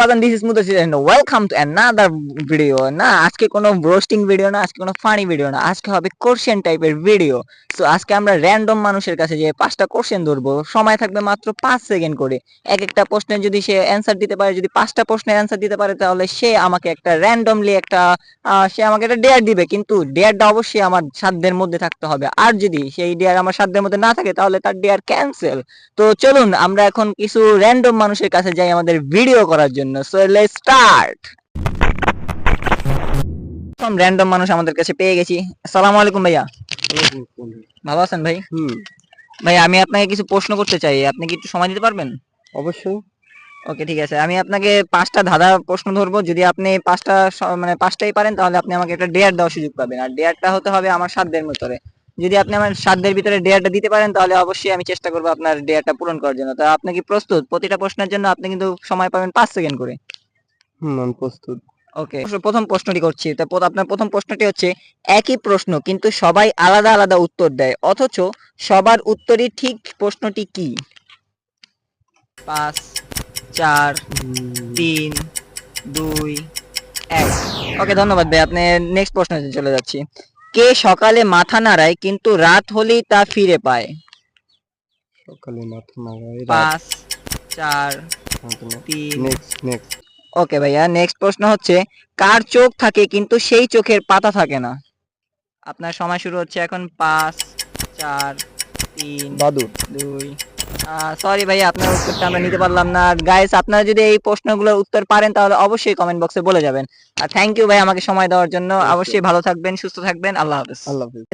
বাদান this is welcome to another video না, আজকে কোনো ভিডিও না, আজকে কোনো ফানি ভিডিও না, আজকে হবে কোশ্চেন টাইপের ভিডিও সো আজকে আমরা র্যান্ডম মানুষের কাছে যে পাঁচটা কোশ্চেন ধরবো। সময় থাকবে মাত্র পাঁচ সেকেন্ড করে। এক একটা যদি সে অ্যান্সার দিতে পারে, যদি পাঁচটা প্রশ্নের অ্যান্সার দিতে পারে, তাহলে সে আমাকে একটা র্যান্ডমলি একটা সে আমাকে একটা ডেয়ার দিবে। কিন্তু ডেয়ারটা অবশ্যই আমার সাধ্যের মধ্যে থাকতে হবে। আর যদি সেই ডেয়ার আমার সাধ্যের মধ্যে না থাকে, তাহলে তার ডেয়ার ক্যান্সেল তো চলুন, আমরা এখন কিছু র্যান্ডম মানুষের কাছে যাই আমাদের ভিডিও করার জন্য। সো লেটস স্টার্ট প্রথম র্যান্ডম মানুষ আমাদের কাছে পেয়ে গেছি। আসসালামু আলাইকুম ভাইয়া। ভালো আছেন ভাই? হুম। ভাই আমি আপনাকে কিছু প্রশ্ন করতে চাই। আপনি কি একটু সময় দিতে পারবেন? অবশ্যই। ওকে ঠিক আছে। আমি আপনাকে পাঁচটা ধাঁধা প্রশ্ন ধরবো। যদি আপনি পাঁচটা মানে পাঁচটাই পারেন তাহলে আপনি আমাকে একটা ডেয়ার দেওয়ার সুযোগ পাবেন। আর ডেয়ারটা হতে হবে আমার সাধ্যের ভিতরে। যদি আপনি আমার সাধ্যের ভিতরে ডেয়ারটা দিতে পারেন তাহলে অবশ্যই আমি চেষ্টা করব আপনার ডেয়ারটা পূরণ করার জন্য। তা আপনি কি প্রস্তুত? প্রতিটা প্রশ্নের জন্য আপনি কিন্তু সময় পাবেন পাঁচ সেকেন্ড করে। হুম প্রস্তুত। ওকে প্রথম প্রশ্নটি করছি। তা আপনার প্রথম প্রশ্নটি হচ্ছে একই প্রশ্ন কিন্তু সবাই আলাদা আলাদা উত্তর দেয়। অথচ সবার উত্তরই ঠিক প্রশ্নটি কি? পাঁচ চার তিন দুই এক। ওকে ধন্যবাদ ভাই আপনি নেক্সট প্রশ্নে চলে যাচ্ছি। কে সকালে মাথা নাড়ায় কিন্তু রাত হলেই তা ফিরে পায়। সকালে মাথা নাড়াই পাঁচ চার তিন। নেক্সট নেক্সট ওকে ভাইয়া নেক্সট প্রশ্ন হচ্ছে কার চোখ থাকে কিন্তু সেই চোখের পাতা থাকে না? আপনার সময় শুরু হচ্ছে এখন পাঁচ চার তিন বাদুর দুই সরি ভাই আপনার উত্তরটা আমরা নিতে পারলাম না। গাইস আপনারা যদি এই প্রশ্নগুলোর উত্তর পারেন তাহলে অবশ্যই কমেন্ট বক্সে বলে যাবেন। আর থ্যাংক ইউ ভাই আমাকে সময় দেওয়ার জন্য। অবশ্যই ভালো থাকবেন সুস্থ থাকবেন। আল্লাহ হাফেজ। আল্লাহ হাফিজ।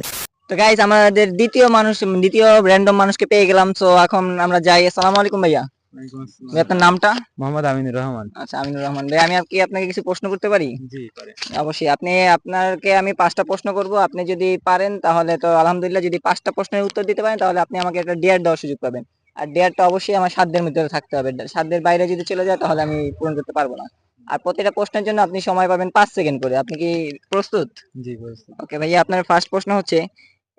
তো গাইস আমাদের দ্বিতীয় মানুষ দ্বিতীয় র্যান্ডম মানুষকে পেয়ে গেলাম। তো এখন আমরা যাই। আসসালামু আলাইকুম ভাইয়া। ভাই আপনার নামটা? মোহাম্মদ আমিনুর রহমান। আচ্ছা আমিনুর রহমান। ভাই আমি কি আপনাকে কিছু প্রশ্ন করতে পারি? জি অবশ্যই। আপনি আপনাকে আমি পাঁচটা প্রশ্ন করব। আপনি যদি পারেন তাহলে তো আলহামদুলিল্লাহ যদি পাঁচটা প্রশ্নের উত্তর দিতে পারেন তাহলে আপনি আমাকে একটা ডিয়ার দেওয়ার সুযোগ পাবেন। আর ডেয়ারটা অবশ্যই আমার সাধ্যের মধ্যে থাকতে হবে। সাধ্যের বাইরে যদি চলে যায় তাহলে আমি পূরণ করতে পারব না। আর প্রতিটা প্রশ্নের জন্য আপনি সময় পাবেন পাঁচ সেকেন্ড করে। আপনি কি প্রস্তুত? জি প্রস্তুত। ওকে ভাইয়া আপনার ফার্স্ট প্রশ্ন হচ্ছে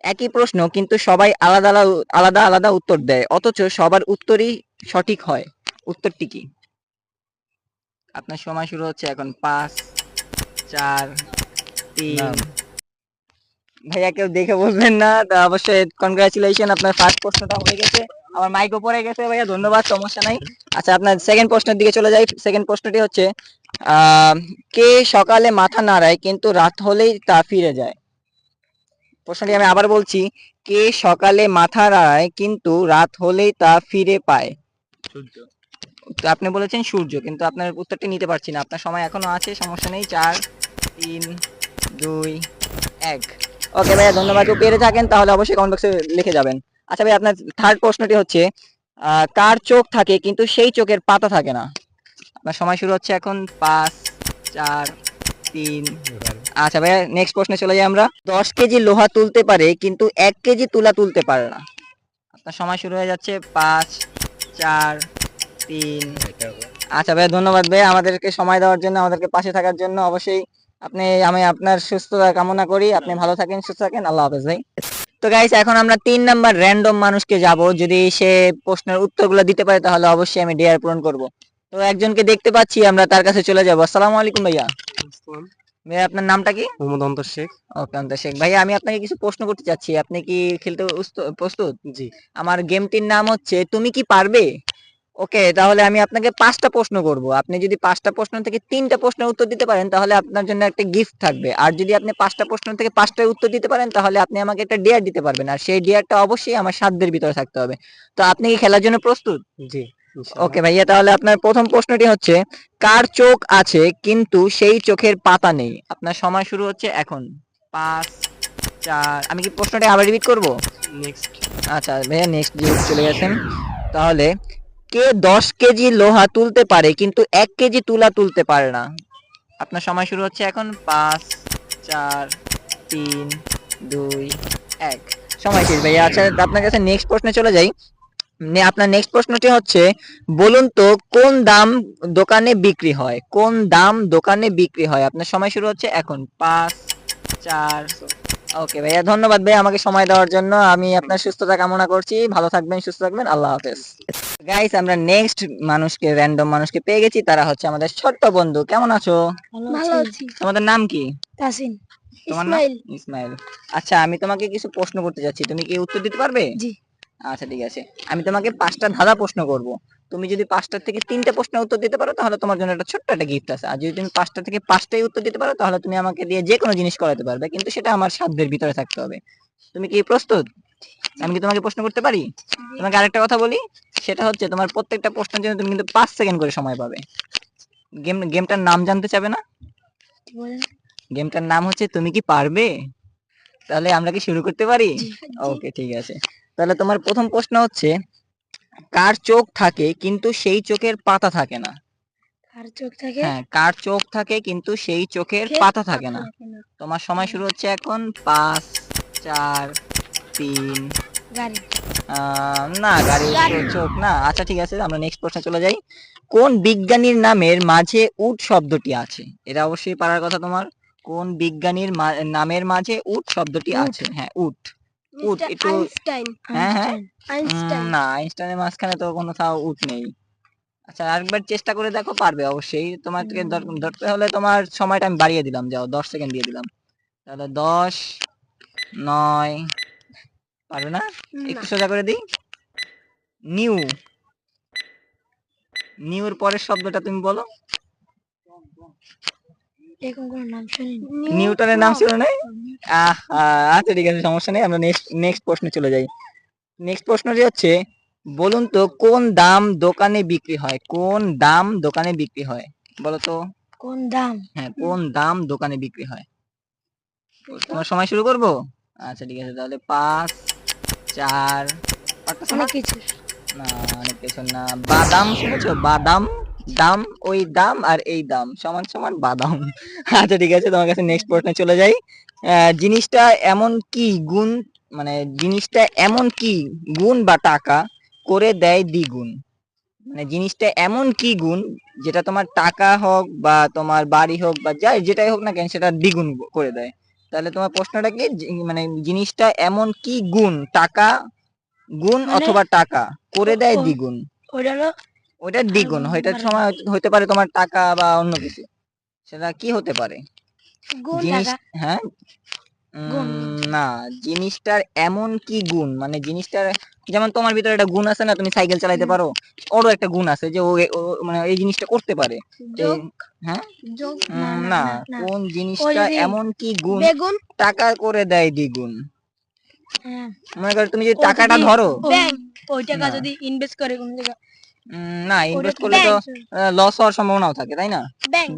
একই প্রশ্ন কিন্তু সবাই আলাদা আলাদা আলাদা আলাদা উত্তর দেয় অথচ সবার উত্তরই সঠিক হয়। উত্তরটি কি? আপনার সময় শুরু হচ্ছে এখন পাঁচ চার তিন। ভাইয়া কেউ দেখে বলবেন না তা অবশ্যই কনগ্রাচুলেশন আপনার ফার্স্ট প্রশ্নটা হয়ে গেছে। আমার মাইকও পড়ে গেছে ভাইয়া ধন্যবাদ সমস্যা নাই। আচ্ছা আপনার সেকেন্ড প্রশ্নের দিকে চলে যাই। সেকেন্ড প্রশ্নটি হচ্ছে কে সকালে মাথা নাড়ায় কিন্তু রাত হলেই তা ফিরে যায়? প্রশ্নটি আমি আবার বলছি কে সকালে মাথা নাড়ায় কিন্তু রাত হলেই তা ফিরে পায়? সূর্য। তো আপনি বলেছেন সূর্য কিন্তু আপনার উত্তরটি নিতে পারছি না। আপনার সময় এখনও আছে সমস্যা নেই। চার তিন দুই এক। ওকে ভাইয়া ধন্যবাদ। পেরে থাকেন তাহলে অবশ্যই কমেন্ট বক্সে লিখে যাবেন। আচ্ছা ভাই, আপনার থার্ড প্রশ্নটি হচ্ছে কার চোখ থাকে কিন্তু সেই চোখের পাতা থাকে না? আপনার সময় শুরু হচ্ছে এখন, পাঁচ, চার, তিন আচ্ছা ভাইয়া নেক্সট প্রশ্নে চলে যাই আমরা। দশ কেজি লোহা তুলতে পারে কিন্তু এক কেজি তুলা তুলতে পারে না। আপনার সময় শুরু হয়ে যাচ্ছে, পাঁচ, চার, তিন। আচ্ছা ভাই, ধন্যবাদ ভাই, আমাদেরকে সময় দেওয়ার জন্য, আমাদেরকে পাশে থাকার জন্য। অবশ্যই আপনি, আমি আপনার সুস্থতা কামনা করি। আপনি ভালো থাকেন, সুস্থ থাকেন। আল্লাহ হাফেজ ভাই। তো গাইস এখন আমরা তিন নাম্বার র্যান্ডম মানুষকে যাব। যদি সে প্রশ্নের উত্তরগুলো দিতে পারে তাহলে অবশ্যই আমি ডেয়ার পূরণ করব। তো একজনকে দেখতে পাচ্ছি আমরা তার কাছে চলে যাব। আসসালামু আলাইকুম ভাইয়া। ভাইয়া আপনার নামটা কি? মোহাম্মদ অন্তর শেখ। ওকে অন্তর শেখ। ভাইয়া আমি আপনাকে কিছু প্রশ্ন করতে চাচ্ছি। আপনি কি খেলতে প্রস্তুত? জি। আমার গেমটির নাম হচ্ছে তুমি কি পারবে? ওকে তাহলে আমি আপনাকে পাঁচটা প্রশ্ন করব। আপনি যদি পাঁচটা প্রশ্ন থেকে তিনটা প্রশ্নের উত্তর দিতে পারেন তাহলে আপনার জন্য একটা গিফট থাকবে। আর যদি আপনি পাঁচটা প্রশ্ন থেকে পাঁচটার উত্তর দিতে পারেন তাহলে আপনি আমাকে একটা ডেয়ার দিতে পারবেন। আর সেই ডেয়ারটা অবশ্যই আমার সাধ্যের ভিতরে থাকতে হবে। তো আপনি কি খেলার জন্য প্রস্তুত? জি ওকে ভাইয়া তাহলে আপনার প্রথম প্রশ্নটি হচ্ছে কার চোখ আছে কিন্তু সেই চোখের পাতা নেই? আপনার সময় শুরু হচ্ছে এখন। পাঁচ চার আমি কি প্রশ্নটা আবার রিপিট করব? নেক্সট আচ্ছা ভাইয়া নেক্সট চলে গেছেন তাহলে কে দশ কেজি লোহা তুলতে পারে, কিন্তু এক কেজি তুলা তুলতে পারে না। আপনার সময় শুরু হচ্ছে এখন। পাঁচ, চার, তিন, দুই, এক। সময় শেষ, ভাইয়া। আচ্ছা আপনার কাছে নেক্সট প্রশ্নে চলে যাই। আপনার নেক্সট প্রশ্নটি হচ্ছে, বলুন তো, কোন দাম দোকানে বিক্রি হয়? কোন দাম দোকানে বিক্রি হয়? আপনার সময় শুরু হচ্ছে এখন। পাঁচ, চার ওকে ভাইয়া ধন্যবাদ ভাই আমাকে সময় দেওয়ার জন্য। আমি আপনার সুস্থতা কামনা করছি। ভালো থাকবেন সুস্থ থাকবেন। আল্লাহ হাফেজ। গাইস আমরা নেক্সট মানুষকে র্যান্ডম মানুষকে পেয়ে গেছি। তারা হচ্ছে আমাদের ছোট্ট বন্ধু। কেমন আছো? ভালো আছি। তোমাদের নাম কি? তাসিন। তোমার নাম? ইসমাইল। আচ্ছা আমি তোমাকে কিছু প্রশ্ন করতে যাচ্ছি। তুমি কি উত্তর দিতে পারবে? জি। আচ্ছা ঠিক আছে। আমি তোমাকে পাঁচটা ধাঁধা প্রশ্ন করব। তুমি যদি পাঁচটার থেকে তিনটা প্রশ্নের উত্তর দিতে পারো তাহলে তোমার জন্য একটা ছোট্ট একটা গিফট আছে। আর যদি তুমি পাঁচটা থেকে পাঁচটাই উত্তর দিতে পারো তাহলে তুমি আমাকে দিয়ে যে কোনো জিনিস করাতে পারবে। কিন্তু সেটা আমার সাধ্যের ভিতরে থাকতে হবে। তুমি কি প্রস্তুত? আমি কি তোমাকে প্রশ্ন করতে পারি? তোমাকে আরেকটা কথা বলি। সেটা হচ্ছে তোমার প্রত্যেকটা প্রশ্নের জন্য তুমি কিন্তু পাঁচ সেকেন্ড করে সময় পাবে। গেম গেমটার নাম জানতে চাবে না? গেমটার নাম হচ্ছে তুমি কি পারবে? তাহলে আমরা কি শুরু করতে পারি? ওকে ঠিক আছে। তাহলে তোমার প্রথম প্রশ্ন হচ্ছে কার চোখ থাকে কিন্তু সেই চোখের পাতা থাকে না। আর চোখ থাকে? হ্যাঁ কার চোখ থাকে কিন্তু সেই চোখের পাতা থাকে না। তোমার সময় শুরু হচ্ছে এখন পাঁচ চার তিন গাড়ি। না গাড়ি। চোখ না। আচ্ছা ঠিক আছে আমরা নেক্সট প্রশ্নে চলে যাই। কোন বিজ্ঞানীর নামের মাঝে উট শব্দটি আছে? এটা অবশ্যই পারার কথা তোমার। কোন বিজ্ঞানীর নামের মাঝে উট শব্দটি আছে? হ্যাঁ উট। উট, একটু- আইনস্টাইন হ্যাঁ, হ্যাঁ। না আইনস্টাইনের মাঝখানে তো কোনো তাও উট নেই। আচ্ছা আরেকবার চেষ্টা করে দেখো পারবে অবশ্যই। তোমার থেকে ধরতে হলে তোমার সময়টা আমি বাড়িয়ে দিলাম যাও দশ সেকেন্ড দিয়ে দিলাম। তাহলে দশ নয় পারবে না। একটু সোজা করে দিই। নিউ। নিউর পরের শব্দটা তুমি বলো। এরকম কোনো নাম শুনিনি। নিউটনের নাম ছিল না? আহ আচ্ছা ঠিক আছে সমস্যা নেই আমরা নেক্সট নেক্সট প্রশ্নে চলে যাই। নেক্সট প্রশ্নটি হচ্ছে বলুন তো কোন দাম দোকানে বিক্রি হয়? কোন দাম দোকানে বিক্রি হয়? বলো তো কোন দাম? হ্যাঁ কোন দাম দোকানে বিক্রি হয়? তোমার সময় শুরু করব? আচ্ছা ঠিক আছে তাহলে পাঁচ চার অনেক কিছু। না অনেক কিছু না। বাদাম শুনেছো? বাদাম? দাম ওই দাম আর এই দাম সমান সমান বাদাম। আচ্ছা ঠিক আছে তোমার কাছে নেক্সট প্রশ্নে চলে যাই। জিনিসটা এমন কি গুণ মানে জিনিসটা এমন কি গুণ বা টাকা করে দেয় দ্বিগুণ? মানে জিনিসটা এমন কি গুণ যেটা তোমার টাকা হোক বা তোমার বাড়ি হোক বা যাই যেটাই হোক না কেন সেটা দ্বিগুণ করে দেয়। তাহলে তোমার প্রশ্নটা কি মানে জিনিসটা এমন কি গুণ টাকা গুণ মানে- অথবা টাকা করে দেয় দ্বিগুণ? হলো ওইটা দ্বিগুণ গুণ ওইটার সময় হয়তো- হতে পারে তোমার টাকা বা অন্য কিছু। সেটা কি হতে পারে? জিনিস হ্যাঁ? না জিনিসটার এমন কি গুণ? মানে জিনিসটার যেমন তোমার ভিতরে একটা গুণ আছে না তুমি সাইকেল চালাতে হুম। পারো ওরও একটা গুণ আছে যে ও মানে এই জিনিসটা করতে পারে। হ্যাঁ? না কোন জিনিসটা এমন কি গুণ? টাকা করে দেয় দ্বিগুণ। হ্যাঁ। মনে করো তুমি যদি টাকাটা ধরো। ওই টাকা যদি ইনভেস্ট করে কোন জায়গা উম, না ইনভেস্ট করলে তো লস হওয়ার সম্ভাবনাও থাকে তাই না?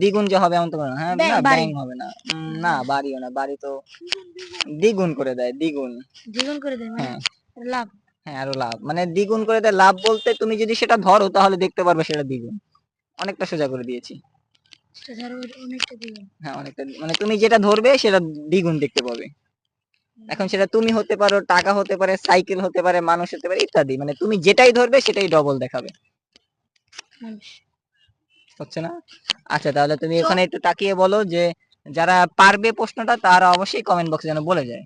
দ্বিগুণ যে হবে এমন তো না হ্যাঁ না। ব্যাংক হবে না। না বাড়িও না বাড়ি তো দ্বিগুণ করে দেয় দ্বিগুণ। দ্বিগুণ করে দেয় মানে? হ্যাঁ। লাভ। হ্যাঁ আরও লাভ। মানে দ্বিগুণ করে দেয় লাভ বলতে তুমি যদি সেটা ধরো তাহলে দেখতে পারবে সেটা দ্বিগুণ। অনেকটা সোজা করে দিয়েছি। সেটা ধরো অনেকটা দ্বিগুণ। হ্যাঁ অনেকটা মানে তুমি যেটা ধরবে সেটা দ্বিগুণ দেখতে পাবে। এখন সেটা তুমি হতে পারো টাকা হতে পারে সাইকেল হতে পারে মানুষ হতে পারে ইত্যাদি। মানে তুমি যেটাই ধরবে সেটাই ডবল দেখাবে। হচ্ছে না? আচ্ছা তাহলে তুমি ওখানে একটু তাকিয়ে বলো যে যারা পারবে প্রশ্নটা তারা অবশ্যই কমেন্ট বক্সে যেন বলে যায়।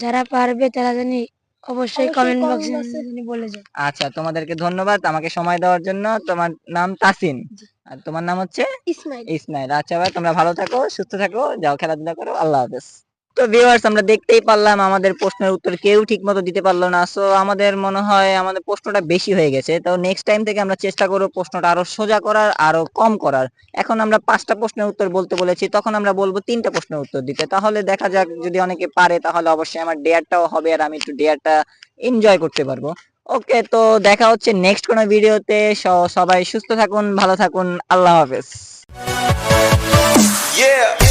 যারা পারবে তারা জানি অবশ্যই কমেন্ট বক্সে জানি বলে যায়। আচ্ছা তোমাদেরকে ধন্যবাদ আমাকে সময় দেওয়ার জন্য। তোমার নাম তাসিন। আর তোমার নাম হচ্ছে? ইসমাইল। ইসমাইল। আচ্ছা ভাই তোমরা ভালো থাকো সুস্থ থাকো যাও খেলাধুলা করো আল্লাহ হাফেজ। তো ভিউয়ার্স আমরা দেখতেই পারলাম আমাদের প্রশ্নের উত্তর কেউ ঠিক মতো দিতে পারল না। সো আমাদের মনে হয় আমাদের প্রশ্নটা বেশি হয়ে গেছে। তো নেক্সট টাইম থেকে আমরা চেষ্টা করব প্রশ্নটা আরও সোজা করার, আরও কম করার। এখন আমরা পাঁচটা প্রশ্নের উত্তর বলতে বলেছি, তখন আমরা বলব তিনটা প্রশ্নের উত্তর দিতে। তাহলে দেখা যাক, যদি অনেকে পারে, তাহলে অবশ্যই আমার ডেয়ারটাও হবে আর আমি একটু ডেয়ারটা এনজয় করতে পারব। ওকে তো দেখা হচ্ছে নেক্সট কোনো ভিডিওতে সবাই সুস্থ থাকুন, ভালো থাকুন, আল্লাহ হাফেজ। Yeah.